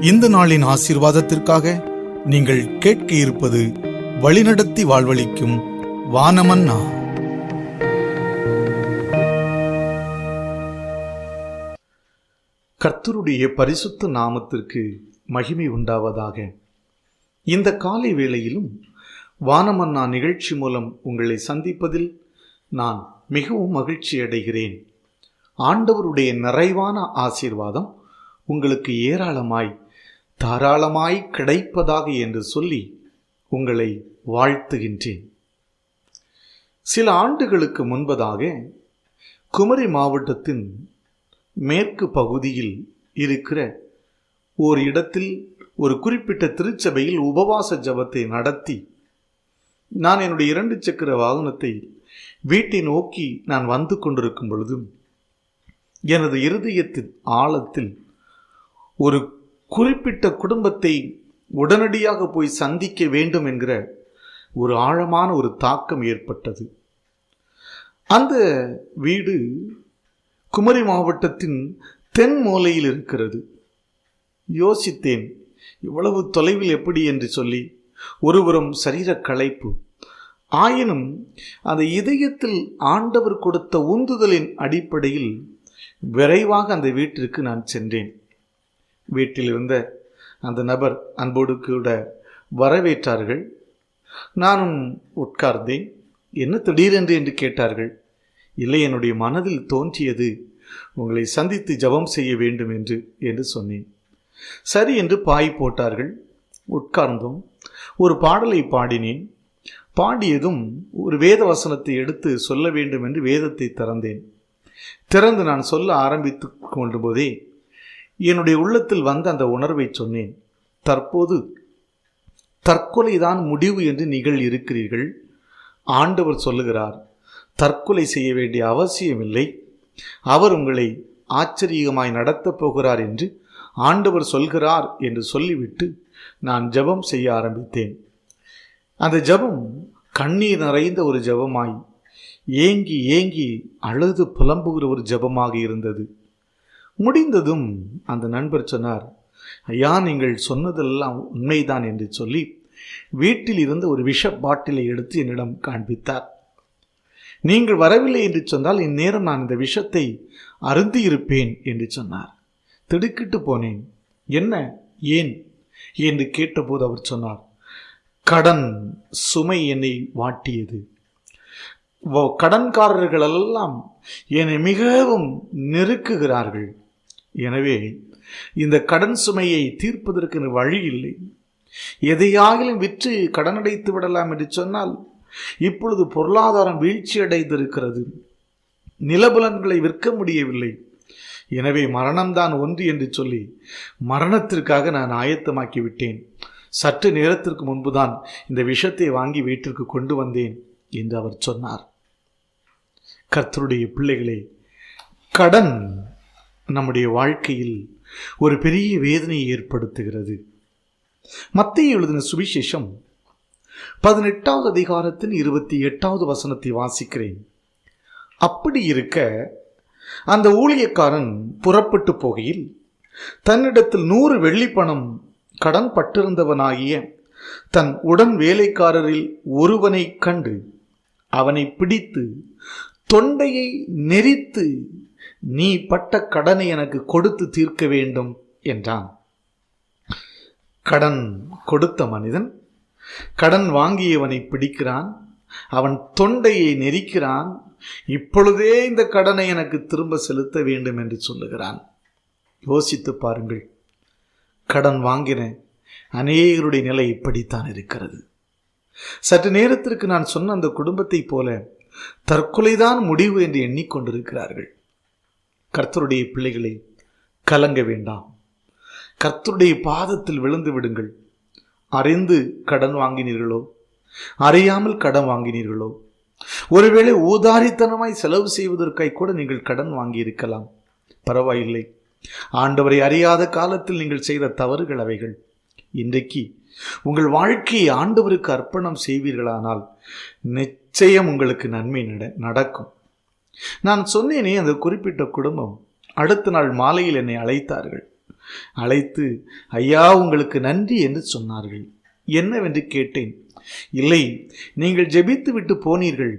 இந்த நாளின் ஆசீர்வாதத்திற்காக நீங்கள் கேட்க இருப்பது வழிநடத்தி வாழ்வளிக்கும் வானமன்னா. கர்த்தருடைய பரிசுத்த நாமத்திற்கு மகிமை உண்டாவதாக. இந்த காலை வேளையிலும் வானமன்னா நிகழ்ச்சி மூலம் உங்களை சந்திப்பதில் நான் மிகவும் மகிழ்ச்சி அடைகிறேன். ஆண்டவருடைய நிறைவான ஆசீர்வாதம் உங்களுக்கு ஏராளமாய் தாராளமாய் கிடைப்பதாக என்று சொல்லி உங்களை வாழ்த்துகின்றேன். சில ஆண்டுகளுக்கு முன்பதாக குமரி மாவட்டத்தின் மேற்கு பகுதியில் இருக்கிற ஓர் இடத்தில் ஒரு குறிப்பிட்ட திருச்சபையில் உபவாச ஜபத்தை நடத்தி நான் என்னுடைய இரண்டு சக்கர வாகனத்தை வீட்டை நோக்கி நான் வந்து கொண்டிருக்கும் பொழுதும் எனது இருதயத்தின் ஆழத்தில் ஒரு குறிப்பிட்ட குடும்பத்தை உடனடியாக போய் சந்திக்க வேண்டும் என்கிற ஒரு ஆழமான ஒரு தாக்கம் ஏற்பட்டது. அந்த வீடு குமரி மாவட்டத்தின் தென் மூலையில் இருக்கிறது. யோசித்தேன் இவ்வளவு தொலைவில் எப்படி என்று சொல்லி ஒருபுறம் சரீர களைப்பு. ஆயினும் அந்த இதயத்தில் ஆண்டவர் கொடுத்த உந்துதலின் அடிப்படையில் விரைவாக அந்த வீட்டிற்கு நான் சென்றேன். வீட்டில் இருந்த அந்த நபர் அன்போடு கூட வரவேற்றார்கள். நானும் உட்கார்ந்தேன். என்ன திடீரென்று என்று கேட்டார்கள். இல்லை என்னுடைய மனதில் தோன்றியது. உங்களை சந்தித்து ஜெபம் செய்ய வேண்டும் என்று என்று சொன்னேன். சரி என்று பாய் போட்டார்கள். உட்கார்ந்தோம். ஒரு பாடலை பாடினேன். பாடியதும் ஒரு வேத வசனத்தை எடுத்து சொல்ல வேண்டும் என்று வேதத்தை திறந்தேன். திறந்து நான் சொல்ல ஆரம்பித்து கொண்டு போதே என்னுடைய உள்ளத்தில் வந்த அந்த உணர்வை சொன்னேன். தற்போது தற்கொலைதான் முடிவு என்று நீங்கள் இருக்கிறீர்கள். ஆண்டவர் சொல்லுகிறார் தற்கொலை செய்ய வேண்டிய அவசியமில்லை அவர் உங்களை ஆச்சரியமாய் நடத்தப் போகிறார் என்று ஆண்டவர் சொல்கிறார் என்று சொல்லிவிட்டு நான் ஜெபம் செய்ய ஆரம்பித்தேன். அந்த ஜெபம் கண்ணீர் நிறைந்த ஒரு ஜெபமாய் ஏங்கி ஏங்கி அழுது புலம்புகிற ஒரு ஜெபமாக இருந்தது. முடிந்ததும் அந்த நண்பர் சொன்னார் ஐயா நீங்கள் சொன்னதெல்லாம் உண்மைதான் என்று சொல்லி வீட்டில் இருந்த ஒரு விஷ பாட்டிலை எடுத்து என்னிடம் காண்பித்தார். நீங்கள் வரவில்லை என்று சொன்னால் இந்நேரம் நான் இந்த விஷத்தை அருந்தியிருப்பேன் என்று சொன்னார். திடுக்கிட்டு போனேன். என்ன? ஏன்? என்று கேட்டபோது அவர் சொன்னார் கடன் சுமை என்னை வாட்டியது. வ- கடன்காரர்களெல்லாம் என்னை மிகவும் நெருக்குகிறார்கள். எனவே இந்த கடன் சுமையை தீர்ப்பதற்கு வழி இல்லை. எதையாகிலும் விற்று கடனடைத்து விடலாம் என்று சொன்னால் இப்பொழுது பொருளாதாரம் வீழ்ச்சி அடைந்திருக்கிறது நிலபுலன்களை விற்க முடியவில்லை. எனவே மரணம்தான் ஒன்று என்று சொல்லி மரணத்திற்காக நான் ஆயத்தமாக்கி விட்டேன். சற்று நேரத்திற்கு முன்புதான் இந்த விஷத்தை வாங்கி வீட்டிற்கு கொண்டு வந்தேன் என்று அவர் சொன்னார். கர்த்தருடைய பிள்ளைகளே கடன் நம்முடைய வாழ்க்கையில் ஒரு பெரிய வேதனையை ஏற்படுத்துகிறது. மத்திய எழுதின சுவிசேஷம் பதினெட்டாவது அதிகாரத்தின் இருபத்தி எட்டாவது வசனத்தை வாசிக்கிறேன். அப்படி இருக்க அந்த ஊழியக்காரன் புறப்பட்டு போகையில் தன்னிடத்தில் நூறு வெள்ளிப்பணம் கடன் பட்டிருந்தவனாகிய தன் உடன் வேலைக்காரரில் ஒருவனை கண்டு அவனை பிடித்து தொண்டையை நெரித்து நீ பட்ட கடனை எனக்கு கொடுத்து தீர்க்க வேண்டும் என்றான். கடன் கொடுத்த மனிதன் கடன் வாங்கியவனை பிடிக்கிறான் அவன் தொண்டையை நெரிக்கிறான் இப்பொழுதே இந்த கடனை எனக்கு திரும்ப செலுத்த வேண்டும் என்று சொல்லுகிறான். யோசித்து பாருங்கள் கடன் வாங்கின அநேகருடைய நிலை இப்படித்தான் இருக்கிறது. சற்று நேரத்திற்கு நான் சொன்ன அந்த குடும்பத்தைப் போல தற்கொலைதான் முடிவு என்று எண்ணிக்கொண்டிருக்கிறார்கள். கர்த்தருடைய பிள்ளைகளை கலங்க வேண்டாம். கர்த்தருடைய பாதத்தில் விழுந்து விடுங்கள். அறிந்து கடன் வாங்கினீர்களோ? அறியாமல் கடன் வாங்கினீர்களோ? ஒருவேளை ஊதாரித்தனமாய் செலவு செய்வதற்காய் கூட நீங்கள் கடன் வாங்கியிருக்கலாம். பரவாயில்லை. ஆண்டவரை அறியாத காலத்தில் நீங்கள் செய்த தவறுகள் அவைகள். இன்றைக்கு உங்கள் வாழ்க்கையை ஆண்டவருக்கு அர்ப்பணம் செய்வீர்களானால் நிச்சயம் உங்களுக்கு நன்மை நட நடக்கும். நான் சொன்னேனே அந்த குறிப்பிட்ட குடும்பம் அடுத்த நாள் மாலையில் என்னை அழைத்தார்கள். அழைத்து ஐயா உங்களுக்கு நன்றி என்று சொன்னார்கள். என்னவென்று கேட்டேன். இல்லை நீங்கள் ஜெபித்து விட்டு போனீர்கள்.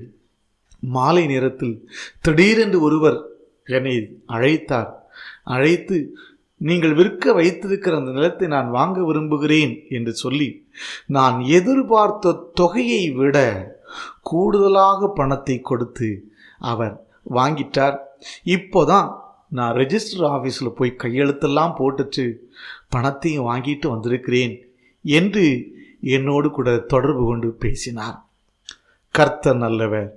மாலை நேரத்தில் திடீரென்று ஒருவர் என்னை அழைத்தார். அழைத்து நீங்கள் விற்க வைத்திருக்கிற அந்த நிலத்தை நான் வாங்க விரும்புகிறேன் என்று சொல்லி நான் எதிர்பார்த்த தொகையை விட கூடுதலாக பணத்தை கொடுத்து அவர் வாங்கிட்டார். இப்போதான் நான் ரெஜிஸ்டர் ஆஃபீஸில் போய் கையெழுத்தெல்லாம் போட்டுட்டு பணத்தையும் வாங்கிட்டு வந்திருக்கிறேன் என்று என்னோடு கூட தொடர்பு கொண்டு பேசினார். கர்த்தர் நல்லவர்.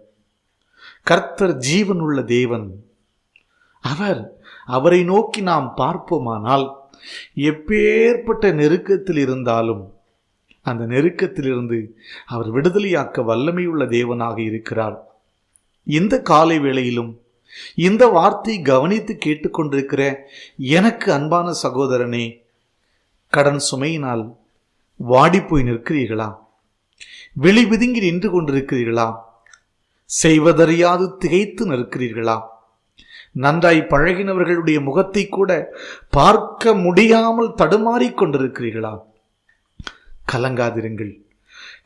கர்த்தர் ஜீவனுள்ள தேவன். அவர் அவரை நோக்கி நாம் பார்ப்போமானால் எப்பேற்பட்ட நெருக்கத்தில் இருந்தாலும் அந்த நெருக்கத்திலிருந்து அவர் விடுதலையாக்க வல்லமையுள்ள தேவனாக இருக்கிறார். இந்த காலை வேளையிலும் இந்த வார்த்தை கவனித்து கேட்டுக்கொண்டிருக்கிற எனக்கு அன்பான சகோதரனே கடன் சுமையினால் வாடிப்போய் நிற்கிறீர்களா? வெளி விதுங்கி நின்று கொண்டிருக்கிறீர்களா? செய்வதறியாது திகைத்து நிற்கிறீர்களா? நன்றாய் பழகினவர்களுடைய முகத்தை கூட பார்க்க முடியாமல் தடுமாறிக் கொண்டிருக்கிறீர்களா? கலங்காதிருங்கள்.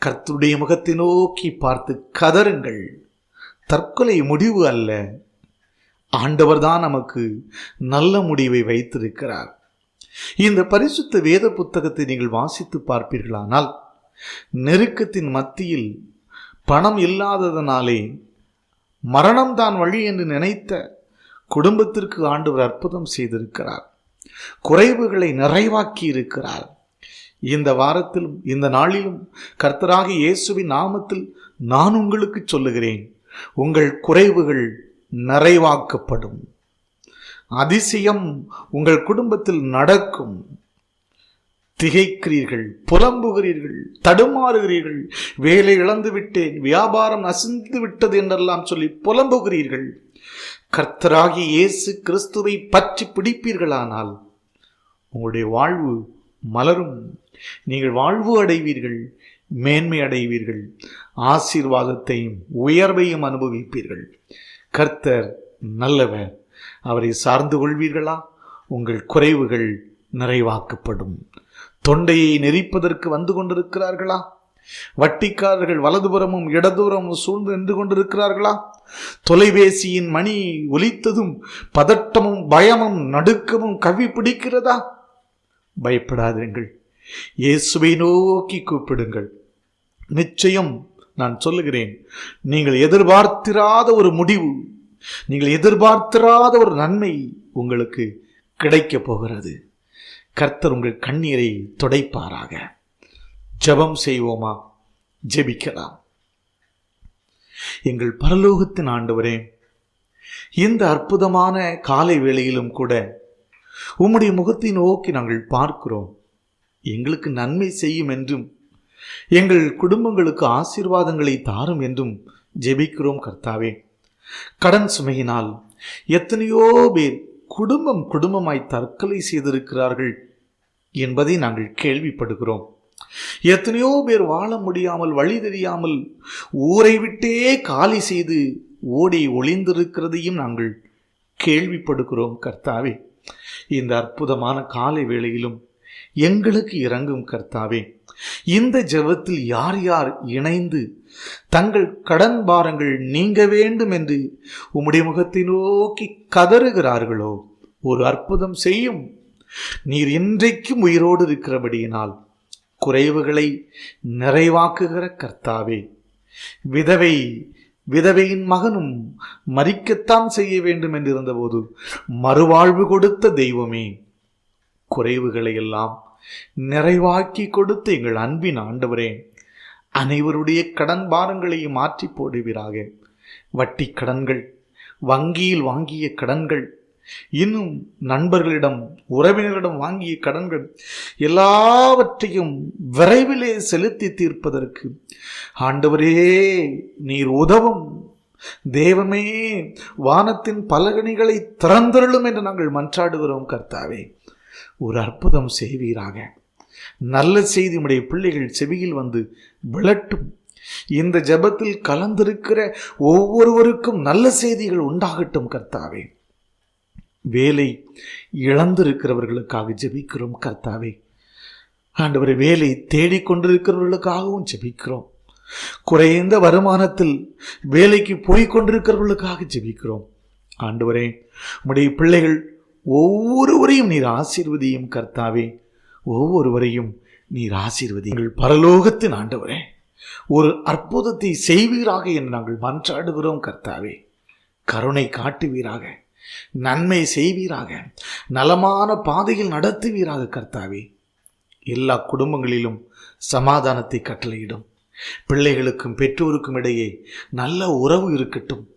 கர்த்துடைய முகத்தை நோக்கி பார்த்து கதறுங்கள். தற்கொலை முடிவு அல்ல. ஆண்டவர்தான் நமக்கு நல்ல முடிவை வைத்திருக்கிறார். இந்த பரிசுத்த வேத புத்தகத்தை நீங்கள் வாசித்து பார்ப்பீர்களானால் நெருக்கத்தின் மத்தியில் பணம் இல்லாததனாலே மரணம்தான் வழி என்று நினைத்த குடும்பத்திற்கு ஆண்டவர் அற்புதம் செய்திருக்கிறார். குறைவுகளை நிறைவாக்கி இருக்கிறார். இந்த வாரத்திலும் இந்த நாளிலும் கர்த்தராக இயேசுவின் நாமத்தில் நான் உங்களுக்கு சொல்லுகிறேன். உங்கள் குறைவுகள் நிறைவாக்கப்படும். அதிசயம் உங்கள் குடும்பத்தில் நடக்கும். திகைக்கிறீர்கள் புலம்புகிறீர்கள் தடுமாறுகிறீர்கள். வேலை இழந்து விட்டேன் வியாபாரம் நசிந்து விட்டது என்றெல்லாம் சொல்லி புலம்புகிறீர்கள். கர்த்தராகி இயேசு கிறிஸ்துவை பற்றி பிடிப்பீர்களானால் உங்களுடைய வாழ்வு மலரும். நீங்கள் வாழ்வு அடைவீர்கள். மேன்மை அடைவீர்கள். ஆசீர்வாதத்தையும் உயர்வையும் அனுபவிப்பீர்கள். கர்த்தர் நல்லவர். அவரை சார்ந்து கொள்வீர்களா? உங்கள் குறைவுகள் நிறைவாக்கப்படும். தொண்டையை நெரிப்பதற்கு வந்து கொண்டிருக்கிறார்களா? வட்டிக்காரர்கள் வலதுபுறமும் இடதுபுறமும் சூழ்ந்து நின்று கொண்டிருக்கிறார்களா? தொலைபேசியின் மணி ஒலித்ததும் பதட்டமும் பயமும் நடுக்கமும் கவி பிடிக்கிறதா பயப்படாதீர்கள். இயேசுவை நோக்கி கூப்பிடுங்கள். நிச்சயம் நான் சொல்லுகிறேன் நீங்கள் எதிர்பார்த்திராத ஒரு முடிவு நீங்கள் எதிர்பார்த்திராத ஒரு நன்மை உங்களுக்கு கிடைக்கப் போகிறது. கர்த்தர் உங்கள் கண்ணீரை துடைப்பாராக. ஜெபம் செய்வோமா? ஜெபிக்கலாம். எங்கள் பரலோகத்தின் ஆண்டவரே இந்த அற்புதமான காலை வேளையிலும் கூட உம்முடைய முகத்தை நோக்கி நாங்கள் பார்க்கிறோம். எங்களுக்கு நன்மை செய்யும் என்றும் எங்கள் குடும்பங்களுக்கு ஆசீர்வாதங்களை தாரும் என்றும் ஜெபிக்கிறோம் கர்த்தாவே. கடன் சுமையினால் எத்தனையோ பேர் குடும்பம் குடும்பமாய் தற்கொலை செய்திருக்கிறார்கள் என்பதை நாங்கள் கேள்விப்படுகிறோம். எத்தனையோ பேர் வாழ முடியாமல் வழி தெரியாமல் ஊரை விட்டே காலி செய்து ஓடி ஒளிந்திருக்கிறதையும் நாங்கள் கேள்விப்படுகிறோம் கர்த்தாவே. இந்த அற்புதமான காலை வேளையிலும் எங்களுக்கு இறங்கும் கர்த்தாவே இந்த ஜெபத்தில் யார் யார் இணைந்து தங்கள் கடன் பாரங்கள் நீங்க வேண்டும் என்று உம்முடைய முகத்தை நோக்கி கதறுகிறார்களோ ஒரு அற்புதம் செய்யும். நீர் இன்றைக்கும் உயிரோடு இருக்கிறபடியினால் குறைவுகளை நிறைவாக்குகிற கர்த்தாவே விதவை விதவையின் மகனும் மறிக்கத்தான் செய்ய வேண்டும் என்றிருந்தபோது மறுவாழ்வு கொடுத்த தெய்வமே குறைவுகளை எல்லாம் நிறைவாக்கி கொடுத்து எங்கள் அன்பின் ஆண்டவரே அனைவருடைய கடன் பாரங்களையும் மாற்றி போடுவீராக. வட்டி கடன்கள் வங்கியில் வாங்கிய கடன்கள் இன்னும் நண்பர்களிடம் உறவினரிடம் வாங்கிய கடன்கள் எல்லாவற்றையும் விரைவிலே செலுத்தி தீர்ப்பதற்கு. ஆண்டவரே நீர் உதவும். தேவமே வானத்தின் பலகணிகளை திறந்தருளும் என்று நாங்கள் மன்றாடுகிறோம் கர்த்தாவே. ஒரு அற்புதம் செய்வீராக. நல்ல செய்தி உடைய பிள்ளைகள் செவியில் வந்து விளட்டும். இந்த ஜெபத்தில் கலந்திருக்கிற ஒவ்வொருவருக்கும் நல்ல செய்திகள் உண்டாகட்டும் கர்த்தாவே. வேலை இழந்திருக்கிறவர்களுக்காக ஜெபிக்கிறோம் கர்த்தாவே. ஆண்டவரை வேலை தேடிக்கொண்டிருக்கிறவர்களுக்காகவும் ஜெபிக்கிறோம். குறைந்த வருமானத்தில் வேலைக்கு போய்கொண்டிருக்கிறவர்களுக்காக ஜெபிக்கிறோம். ஆண்டவரே உடைய பிள்ளைகள் ஒவ்வொருவரையும் நீர் ஆசீர்வதியும் கர்த்தாவே. ஒவ்வொருவரையும் நீர் ஆசீர்வதிங்கள் பரலோகத்தின் ஆண்டவரே ஒரு அற்புதத்தை செய்வீராக என்று நாங்கள் மன்றாடுகிறோம் கர்த்தாவே. கருணை காட்டுவீராக நன்மை செய்வீராக நலமான பாதையில் நடத்துவீராக கர்த்தாவே. எல்லா குடும்பங்களிலும் சமாதானத்தை கட்டளையிடும். பிள்ளைகளுக்கும் பெற்றோருக்கும் இடையே நல்ல உறவு இருக்கட்டும்.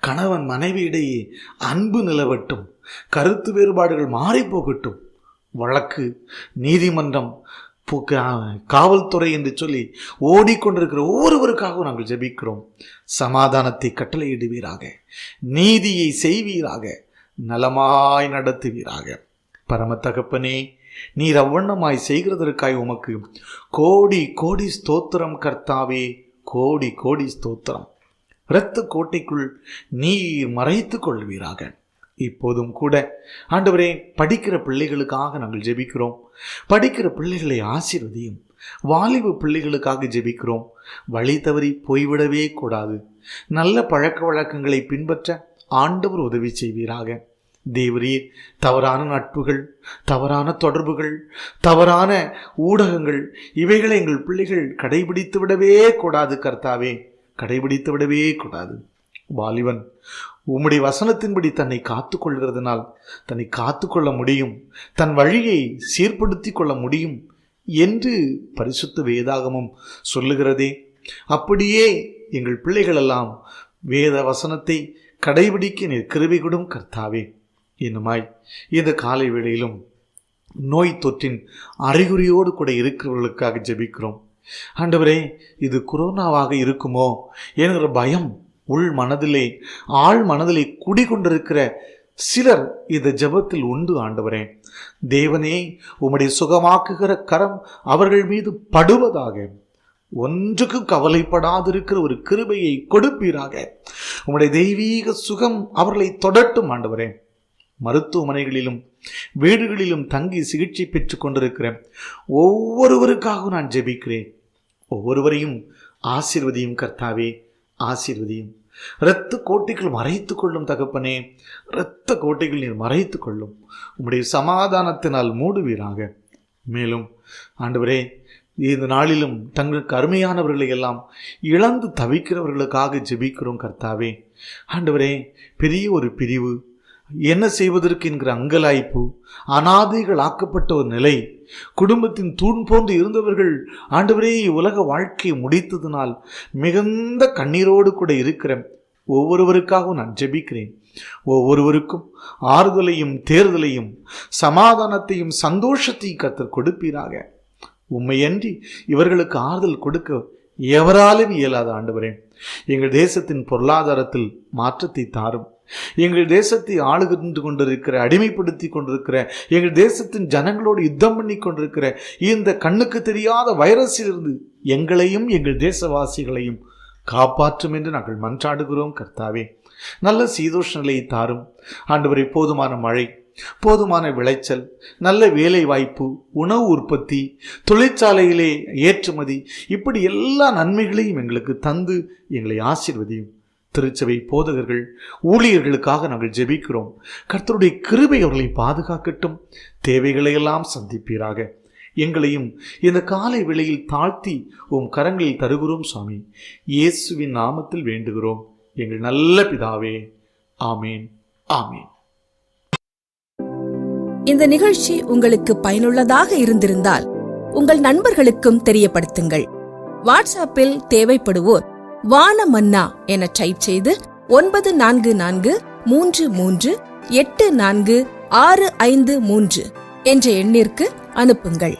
கணவன் மனைவி இடையே அன்பு நிலவட்டும். கருத்து வேறுபாடுகள் மாறி போகட்டும் வழக்கு நீதிமன்றம் காவல்துறை என்று சொல்லி ஓடிக்கொண்டிருக்கிற ஒவ்வொருவருக்காகவும் நாங்கள் ஜெபிக்கிறோம். சமாதானத்தை கட்டளையிடுவீராக. நீதியை செய்வீராக. நலமாய் நடத்துவீராக. பரம தகப்பனே நீர் அவ்வண்ணமாய் செய்கிறதற்காய் உமக்கு கோடி கோடி ஸ்தோத்திரம் கர்த்தாவே கோடி கோடி ஸ்தோத்திரம். இரத்த கோட்டைக்குள் நீ மறைத்துக் கொள்வீராக. இப்போதும் கூட. ஆண்டவரே படிக்கிற பிள்ளைகளுக்காக நாங்கள் ஜெபிக்கிறோம். படிக்கிற பிள்ளைகளை ஆசீர்வதியும். வாலிப பிள்ளைகளுக்காக ஜெபிக்கிறோம். வழி தவறி போய்விடவே கூடாது. நல்ல பழக்க வழக்கங்களை பின்பற்ற ஆண்டவர் உதவி செய்வீராக. தேவரீர் தவறான நட்புகள் தவறான தொடர்புகள் தவறான ஊடகங்கள் இவைகளை எங்கள் பிள்ளைகள் கடைபிடித்து விடவே கூடாது கர்த்தாவே. கடைபிடித்து விடவே கூடாது. வாலிபன் உம்முடைய வசனத்தின்படி தன்னை காத்து கொள்கிறதுனால் தன்னை காத்து கொள்ள முடியும். தன் வழியை சீர்படுத்தி கொள்ள முடியும் என்று பரிசுத்த வேதாகமம் சொல்லுகிறதே. அப்படியே எங்கள் பிள்ளைகளெல்லாம் வேத வசனத்தை கடைபிடிக்க நீர் கிருபை கர்த்தாவே. என்னுமாய் இந்த காலை வேளையிலும் நோய் தொற்றின் அறிகுறியோடு கூட இருக்கிறவர்களுக்காக ஜெபிக்கிறோம். ஆண்டவரே இது கொரோனாவாக இருக்குமோ என்கிற பயம் உள் மனதிலே ஆழ் மனதிலே குடிகொண்டிருக்கிற சிலர் இந்த ஜெபத்தில் உண்டு ஆண்டவரே. தேவனே உம்முடைய சுகமாக்குகிற கரம் அவர்கள் மீது படுவதாக ஒன்றுக்கும் கவலைப்படாதிருக்கிற ஒரு கிருபையை கொடுப்பீராக. உம்முடைய தெய்வீக சுகம் அவர்களை தொடட்டும் ஆண்டவரே. மருத்துவமனைகளிலும் வீடுகளிலும் தங்கி சிகிச்சை பெற்றுக் கொண்டிருக்கிற ஒவ்வொருவருக்காகவும் நான் ஜெபிக்கிறேன். ஒவ்வொருவரையும் ஆசீர்வதியும் கர்த்தாவே. ஆசீர்வதியும். இரத்த கோட்டைகள் மறைத்து கொள்ளும் தகப்பனே இரத்த கோட்டைகள் நீர் மறைத்து கொள்ளும். உம்முடைய சமாதானத்தினால் மூடுவீராக. மேலும் ஆண்டவரே இந்த நாளிலும் தங்களுக்கு அருமையானவர்களை எல்லாம் இழந்து தவிக்கிறவர்களுக்காக ஜெபிக்கிறோம் கர்த்தாவே. ஆண்டவரே பெரிய ஒரு பிரிவு என்ன செய்வதற்கு என்கிற அங்கலாய்ப்பு அனாதைகள் ஆக்கப்பட்ட ஒரு நிலை. குடும்பத்தின் தூண் போன்று இருந்தவர்கள் ஆண்டவரே உலக வாழ்க்கையை முடித்ததினால் மிகுந்த கண்ணீரோடு கூட இருக்கிற ஒவ்வொருவருக்காகவும் நான் ஜெபிக்கிறேன். ஒவ்வொருவருக்கும் ஆறுதலையும் தேர்தலையும் சமாதானத்தையும் சந்தோஷத்தையும் கத்தர் கொடுப்பீராக. உண்மையன்றி இவர்களுக்கு ஆறுதல் கொடுக்க எவராலும் இயலாத ஆண்டவரே எங்கள் தேசத்தின் பொருளாதாரத்தில் மாற்றத்தை தாரும். எங்கள் தேசத்தை ஆளுகின்று கொண்டிருக்கிற அடிமைப்படுத்தி கொண்டிருக்கிற எங்கள் தேசத்தின் ஜனங்களோடு யுத்தம் பண்ணி கொண்டிருக்கிற இந்த கண்ணுக்கு தெரியாத வைரஸிலிருந்து எங்களையும் எங்கள் தேசவாசிகளையும் காப்பாற்றும் என்று நாங்கள் மன்றாடுகிறோம் கர்த்தாவே. நல்ல சீதோஷ நிலையை தாரும். ஆண்டவரை போதுமான மழை போதுமான விளைச்சல் நல்ல வேலை வாய்ப்பு உணவு உற்பத்தி தொழிற்சாலையிலே ஏற்றுமதி இப்படி எல்லா நன்மைகளையும் எங்களுக்கு தந்து எங்களை ஆசிர்வதியும். திருச்சபை போதகர்கள் ஊழியர்களுக்காக நாங்கள் ஜெபிக்கிறோம். கர்த்தருடைய கிருபை அவர்களை பாதுகாக்கட்டும். தேவைகளையெல்லாம் சந்திப்பீராக. எங்களையும் இந்த காலை வேளையில் தாழ்த்தி உம் கரங்களில் தருகிறோம் சுவாமி. இயேசுவின் நாமத்தில் வேண்டுகிறோம். எங்கள் நல்ல பிதாவே ஆமேன் ஆமேன். இந்த நிகழ்ச்சி உங்களுக்கு பயனுள்ளதாக இருந்திருந்தால் உங்கள் நண்பர்களுக்கும் தெரியப்படுத்துங்கள். வாட்ஸ்அப்பில் தேவைப்படுவோர் வான மன்னா என டைப் செய்து ஒன்பது நான்கு நான்கு மூன்று மூன்று எட்டு நான்கு ஆறு ஐந்து மூன்று என்ற எண்ணிற்கு அனுப்புங்கள்.